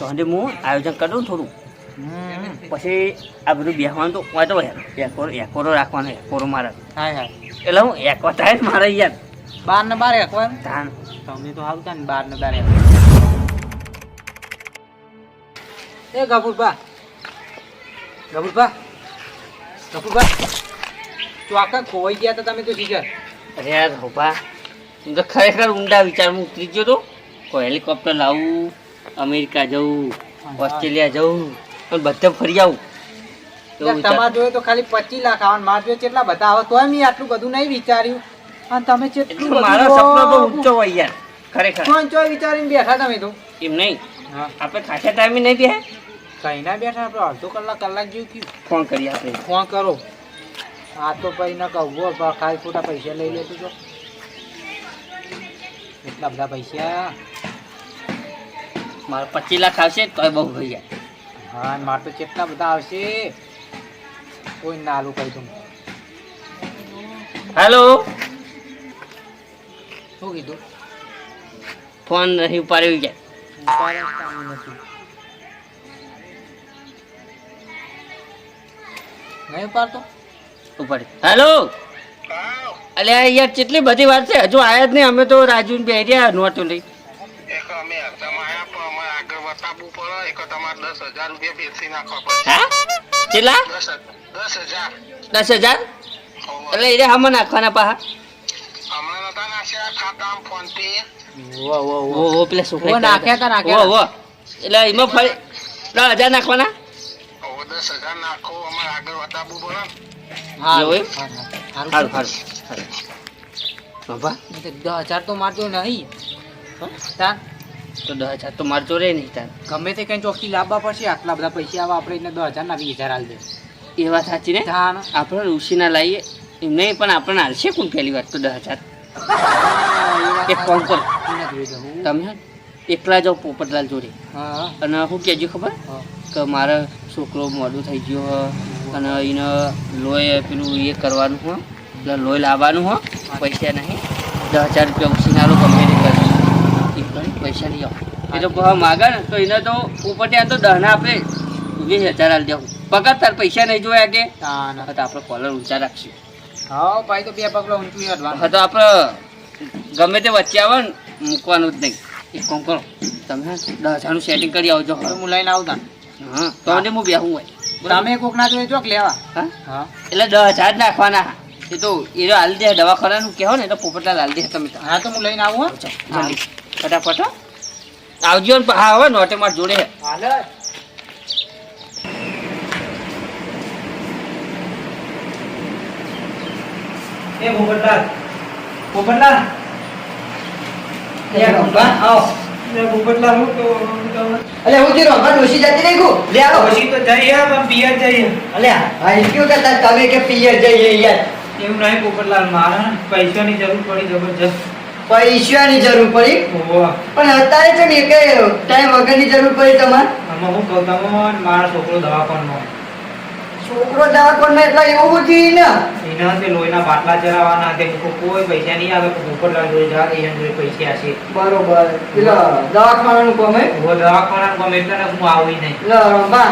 તો હંડે હું આયોજન કરું થોડું. પછી આ બધું બેસવાનું તો હોય તો એકોરો એકોરો રાખવાનો એકોરો મારે. હાય હા એટલે હું એકવા થાય જ મારે યાર. બાર ને બાર એકવાર ધાન. તમને તો સારું થાય ને બાર ને બાર એ ગફુરભા. ગફુરભા. ગફુરભા. તો આખા ખોવાઈ ગયા હતા તમે તો શીખર અરે યાર હોપા હું તો ખરેખર ઊંડા વિચારમાં ઉતરી ગયો તો. કોઈ હેલિકોપ્ટર લાવવું અમેરિકા જવું ઓસ્ટ્રેલિયા જવું પણ બધે ફરી આવું. તમારે જોયું તો ખાલી પચીસ લાખ આવવાનું મારે જોડે કેટલા બધા આવે તોય મેં આટલું બધું નહીં વિચાર્યું. અને તમે કેટલું મારો સપનો તો ઊંચો હોય યાર ખરેખર. કોણ ચોય વિચારીને બેઠા તમે તો. એમ નહીં. હા. આપણે ખાસા ટાઈમે નહીં બેહે? કઈ ના બેઠા આપણે અડધો કલાક કલાક જેવું કયું ફોન કરી આપણે. ફોન કરો. આ તો પછી ના કહું ખાલી ખોટા પૈસા લઈ લેતું તો. એટલા બધા પૈસા. મારે પચીસ લાખ આવશે તોય બહુ થઈ જાય. હા મારે તો કેટલા બધા આવશે? કોઈ ના આલું કહી દઉં હેલો? શું કીધું? ફોન નહીં ઉપાડ્યો જાય નહીં ઉપાડતો? ઉપાડ હેલો? અલ્યા યાર કેટલી બધી વાત છે. હજુ આયા જ નહીં. અમે તો રાજુ ને બેર્યા નોટો લઈ વતાવવું પડે એક તમારે દસ હજાર રૂપિયા બેસી નાખવા પડે હા? કેટલા? દસ હજાર. દસ હજાર. દસ હજાર? એટલે એ હમણાં નાખવાના પાહા? હમણાં નતા નાખ્યા ખાતા ફોન પે. વો વો ઓ ઓ પેલા છોકરા નાખ્યા તા, નાખ્યા ઓ ઓ એટલે એમાં ફરી દસ હજાર નાખવાના? ઓ દસ હજાર નાખો અમારે આગળ વતાવવું પડે. હા એવું? સારું દસ હજાર તો મારજો નહીં. તો દસ હજાર તો મારે રહે નહીં તાર ગમે તે કંઈ ચોખ્ખી લાવવા પડશે આટલા બધા પૈસા આવે આપણે એને દસ હજારના વીસ હજાર હાલ દે એ વાત સાચી ને? હા આપણે ઋષિના લાવીએ એમને નહીં પણ આપણને હાલશે કોણ પહેલી વાત તો દસ હજાર? એક કામ કરો તમે એકલા જાઓ પોપટલાલ જોડે. હા. અને શું કહેજો ખબર? કે મારે છોકરો મોડું થઈ ગયો હો અને એને લોહી પેલું એ કરવાનું હોય એટલે લોહી લાવવાનું હો પૈસા નહીં. દસ હજાર રૂપિયા ઉછીના લો ગમે પૈસા નહીં આવો. એ તો માગે ને તો એને તો ઉપર ત્યાં તો દહના આપણે વીસ હજાર હાલ દેવું. પગાર તાર પૈસા નહીં જોયા કે? તો આપણે કોલર ઊંચા રાખશું. હા ભાઈ તો બે પગલો ઊંચું હા તો આપણે ગમે તે વચ્ચે આવે ને મૂકવાનું જ નહીં. એક કામ કરો તમે દસ હજારનું સેટિંગ કરી આવજો. તો હું લઈને આવું તાન હા તો હું બેહું હોય? તમે કોક ના જોઈ ચોક લેવા. હા? એટલે દસ હજાર નાખવાના. એ તો એ તો હાલ દે દવાખાનાનું કહેવો ને તો પોપટલાલ હાલ દે તમે હા તો હું લઈને આવું હા. ફટાફટ આવજો ને હા હવે નોટે માર જોડે. હાલ. એ આવો. પોપટલાલ હું તો અલે હું જે રોંભા ડોશી જતી રહી ગયું લે આવો. પછી તો જઈએ પણ પિયર જઈએ અલે હા એ કયું કરતા તમે કે પિયર જઈએ યાર. એવું નહીં પોપટલાલ મારે પૈસાની જરૂર પડી જબરજસ્ત. પૈસાની જરૂર પડી. પણ અત્યારે છે ને કે ટાઈમ વગરની જરૂર પડી તમારે? આમાં હું કહું તમને મારો છોકરો દવાખાનામાં. છોકરો દવાખાનામાં એટલા એવું બધું ને. એના તે લોહીના બાટલા ચલાવવાના કે કોઈ પૈસા નહીં આવે પોપટલાલ જોઈ જા એના જોઈ પૈસા છે બરોબર. એટલે દવાખાનાનું કામ હે? દવાખાના ગમે એટલે ને હું આવી નહીં. એટલે રોંભા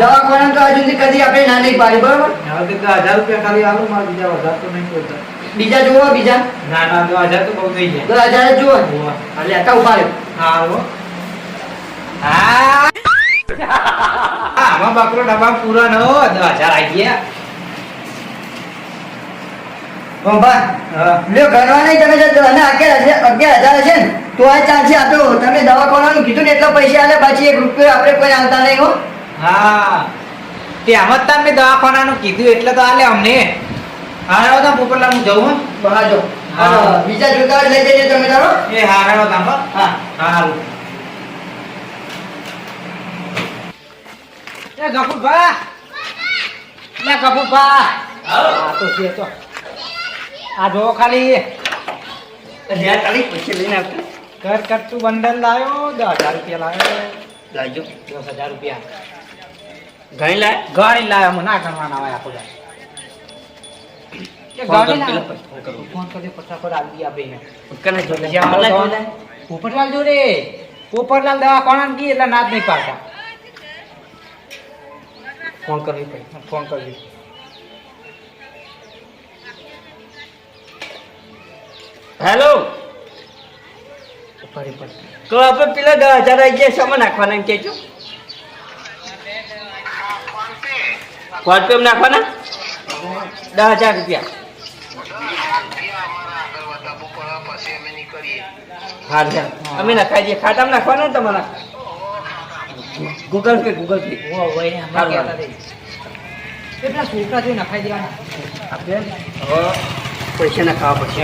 દવાખાના તો હજુ સુધી કદી આપણે ના નહીં પાડી બરોબર? હવે તો હજાર રૂપિયા ખાલી આવું મારા બીજા વધારે તો નહીં જોઈતા બીજા જોવો બીજા. ના ના તો હજાર તો બહુ થઈ જાય. દસ હજાર જ જુઓ. એટલે હતા ઊભા રહ્યો. હાલો હા. આમાં બકરો ડબ્બા પૂરા ન હો દસ હજાર આવી ગયા. રોંભા લ્યો ઘરવા નહીં તમે જો અને અગિયાર હજાર અગિયાર હજાર હશે ને તો આ ચાલશે આ તો તમે દવાખાનાનું કીધું ને એટલા પૈસા આલે પાછી એક રૂપિયો આપણે કોઈ આવતા નહીં હો. હા. તે આમ જ તાર મેં દવાખાનાનું કીધું એટલે તો આલે અમને. હા હેડો તાર પોપટલાલ હું જઉં હો. બહાર જો. હા. બીજા જોતા લઈ જઈએ તમે તારો. એ હા હેડો હા. હા. હારું. એ ગફુરભા. લે ગફુરભા. હા તો છે તો. આ જો ખાલી. લ્યા તારી પછી લઈને આવતા. ઘર કરતું બંડલ લાવ્યો દસ હજાર રૂપિયા લાવ્યો. લાવજો. દસ હજાર રૂપિયા. ઘણી લાય? ઘણી લાવ્યો મને ના ગણવાના હોય આખો. કે ફોન ઘણી પેલા ફોન કરો. ફોન કરી ફટાફટ આવી આપે કને જોડે. જ્યાં મલાઈ મળો જોડે. પોપટલાલ જોડે. પોપટલાલ ગઈ એટલે ના નહીં પાડતા. ફોન કરવી પડી ફોન કરવી હેલો તો આપણે પેલા દસ હજાર આવી ગયા શામાં નાખવાના એમ કહેજો. ફોન પે નાખવાના? દસ હજાર રૂપિયા અમારા આગળ વધારવું પડે પછી અમે નીકળીએ હા અમે નખાઈ દઈએ ખાતામાં નાખવાના ને તમારા? ગૂગલ પે ગૂગલ પે છોકરા નખાઈ દેવાના? આપણે હવે પૈસા નાખાવા પડશે.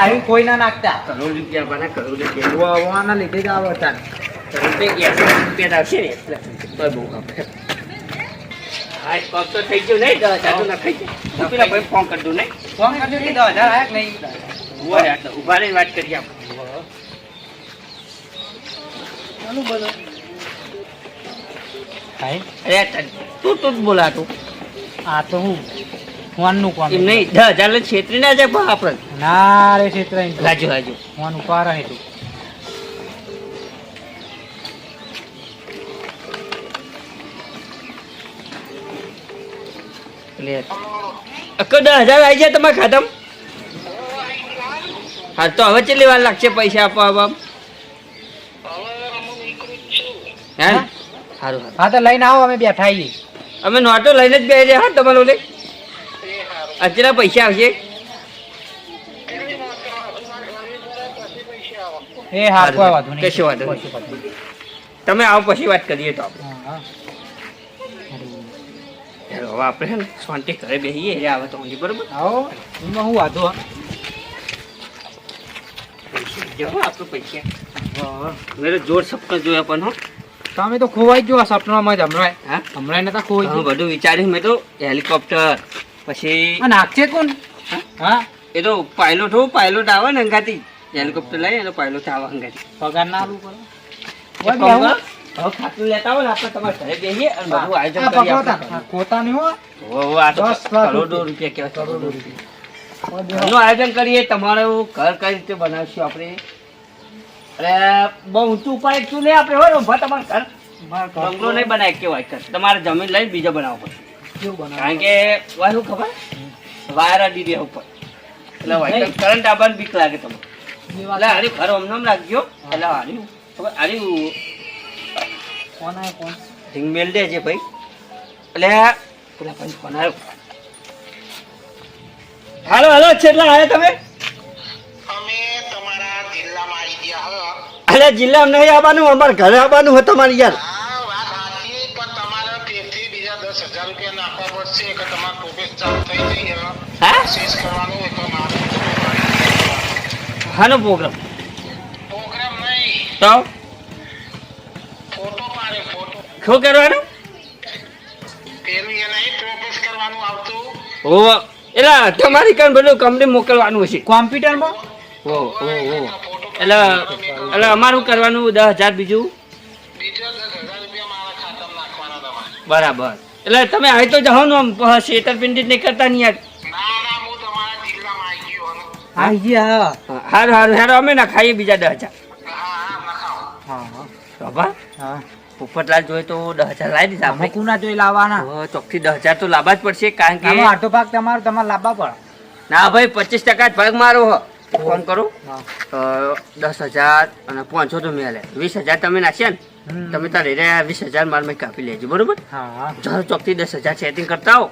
આવી કોઈ ના નાખતા. કરોડ રૂપિયા બના કરોડ રૂપિયા. વાવાના લીધે જ આવે રૂપિયા એસી રૂપિયા આવશે ને. એટલે તોય બહુ હા એક તો થઈ ગયો નહીં દસ હજાર તો નખાઈ ગયો. પેલા ભાઈ ફોન કરી દઉં નહીં ફોન કરજો દસ હજાર નહીં? ઊભા રહીને વાત કરીએ આપણે. ભાઈ અરે ત- તું તું. બોલાતું આ તો હું ફોનનું કોમ નહીં દસ હજાર છેતરી ના જાય આપણે. ના રે ક્ષેત્ર રાજુ રાજુ. ફોન તું. એટલે દસ હજાર આવી જાય તમારા ખાતામાં. હા તો હવે કેટલી વાર લાગશે પૈસા આપવા આવવા હવે હું? સારું હા તો લઈને આવો અમે બેઠા આવીએ અમે નોટો લઈને જ બેસી હા તમારે ઓલે અત્યારે પૈસા આવશે? એ હા કોઈ વાંધો નહીં. કશો વાંધો. તમે આવો પછી વાત કરીએ તો આપણે. હવે આપણે શાંતિ ઘરે બેસીએ આવે તો બરોબર? આવો. એમાં હું વાંધો હા? જો આપણે પૈસા. મેરે જોર સપના જોયા પણ હો. તમે તો ખોવાઈ સપનામાં જ હમણાં હા? હમણાં નતા ખોવાઈ હું ગયું બધું વિચાર્યું મેં તો હેલિકોપ્ટર પછી નાખશે કોણ? હા? એ તો પાયલોટ હોઉં પાયલોટ આવે ને અંગાથી હેલિકોપ્ટર લઈ એનો પાયલોટ આવે અંગાથી પગાર ના આલવું પડે. એક કામ કરો, હવે ખાતું લેતા હોય ને આપણે તમારા ઘરે બેસીએ અને બધું આયોજન આ આપણે. તાન. આ હો હોવે, હોવે, આ તો દસ લાખ કરોડો રૂપિયા. કહેવાય કરોડો રૂપિયા. ઘરનું આયોજન કરીએ તમારું ઘર કઈ રીતે બનાવશું આપણે? અરે બહુ ઊંચું ઉપાય શું નહીં આપણે હોય ઊભા તમારું ઘર. બંગલો નહીં બનાય કેવાય ઘર. તમારે જમીન લઈને બીજો બનાવવો પડે કારણ કે શું ખબર? વાયર અડી દે ઉપર. એટલે વાયર કરંટ આવવાની બીક લાગે તમને. એટલે હારી ઘર અમને રાખજો. એટલે હારી ખબર? હારી કોણ કોણ? ઢીંગ મેલ દેજે ભાઈ. એટલે પેલા ભાઈ ફોન આવ્યો. હાલો હાલો છેલ્લા આવ્યા તમે? અમે તમારા જિલ્લામાં આવી ગયા હ અરે જિલ્લા નહીં આવવાનું અમાર ઘરે આવવાનું હોય તમારે યાર. હા વાત સાચી પણ તમારે તેથી બીજા દસ રૂપિયા નાખવા પડશે કે તમારે પ્રોફેસ ચાલુ થઈ જઈ હા? શેષ કરવાનું હોય તો મારે હાનો પ્રોગ્રામ પ્રોગ્રામ નહીં. તો? ફોટો પાડે ફોટો શું કરવાનું? પેલું એ નહીં પ્રોપોઝ કરવાનું આવતું. ઓ એટલે તમારી કાન બધું કંપની મોકલવાનું છે. કોમ્પ્યુટરમાં? ઓ ઓ ઓ. એટલે એટલે અમારું કરવાનું દસ હજાર બીજું. બરાબર. એટલે તમે આવી તો જાઓ ને આમ છેતરપિંડી નહીં કરતા નહીં યાર. આવી ગયો. સારું હારું હારું અમે ના ખાઈએ બીજા દસ હજાર. હા હા. હા. પોપટલાલ જોઈએ તો દસ હજાર લાવી દીધા અમે આપણે. કુના જોઈ લાવવાના. ચોખ્ખી દસ હજાર તો લાવવા જ પડશે કારણ કે આટો ભાગ તમારો તમારે લાવવા પડે. ના ભાઈ પચીસ ટકા જ ભાગ મારો હો. ફોન કરો. દસ હજાર અને પાંચસો તો મેં વીસ હજાર તમે નાખ્યા ને તમે તારે રહ્યા વીસ હજાર માર મેં કાપી લેજો બરોબર? ચાલો ચોકથી દસ હજાર સેટિંગ કરતા હો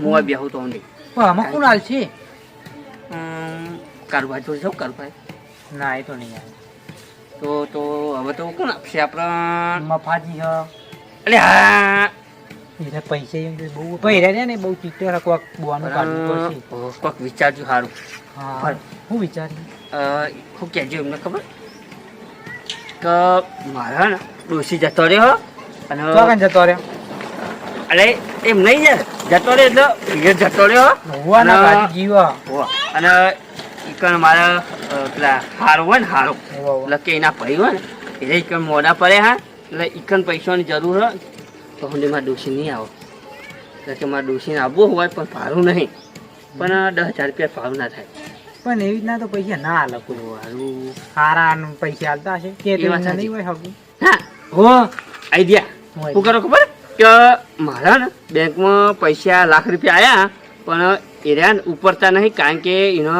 હું આ બેહું તો નહીં. પણ આમાં કોણ હાલ છે? કારભાઈ તો જાઉં કારુભાઈ. ના એ તો નહીં આવે તો તો હવે તો કોણ આપશે આપણે? મફાજી હ. અલે હા. એટલે પૈસા એમ બહુ પૈરા રહ્યા ને બહુ ચીટર કોક બોવાનું કાઢવું પડશે. કોક વિચારજો સારું હા. હું વિચારી? શું કહેજો એમને ખબર? કે મારા ને ડોસી જતો રહ્યો અને ચોકન જતો રહ્યો? અરે એમ નહીં જતો રહ્યો એટલે જતો રહ્યો. અને- ઈકણ મારા પેલા હારો હોય ને હારો. એટલે કે એના ભાઈ હોય ને એટલે ઈકણ મોડા પડે હા. એટલે ઈકણ પૈસાની જરૂર હોય તો હું મારા ડોસી નહીં આવો. એટલે કે મારા ડોસીને આવવું હોય પણ ભારું નહીં. પણ દસ હજાર રૂપિયા ભાડું ના થાય. પણ એવી રીતના તો પૈસા ના હાલે કોઈ હારું. સારા પૈસા હાલતા હશે. કે નહીં હોય હગું. હા હો આઈડિયા. શું કરો ખબર? કે મારા ને બેંકમાં પૈસા લાખ રૂપિયા આયા પણ એ રહ્યા ઉપરતા નહીં કારણ કે એનો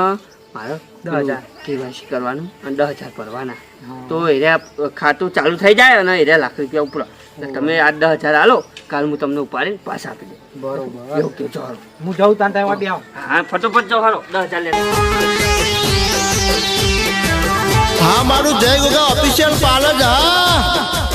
મારો દસ હજાર. કેવાયસી કરવાનું અને દસ હજાર ભરવાના. તો એરિયા ખાતું ચાલુ થઈ જાય અને એ લાખ રૂપિયા ઉપર તમે આ દસ હજાર આલો કાલ હું તમને ઉપાડીને પાછા આપી દઉં. બરોબર. એવું છો હું જાઉં તાન આવો. હા ફટોફટ જાઓ હાલો. દસ હજાર લે હા મારું જય ગોગા ઓફિશિયલ પાર્લર હા.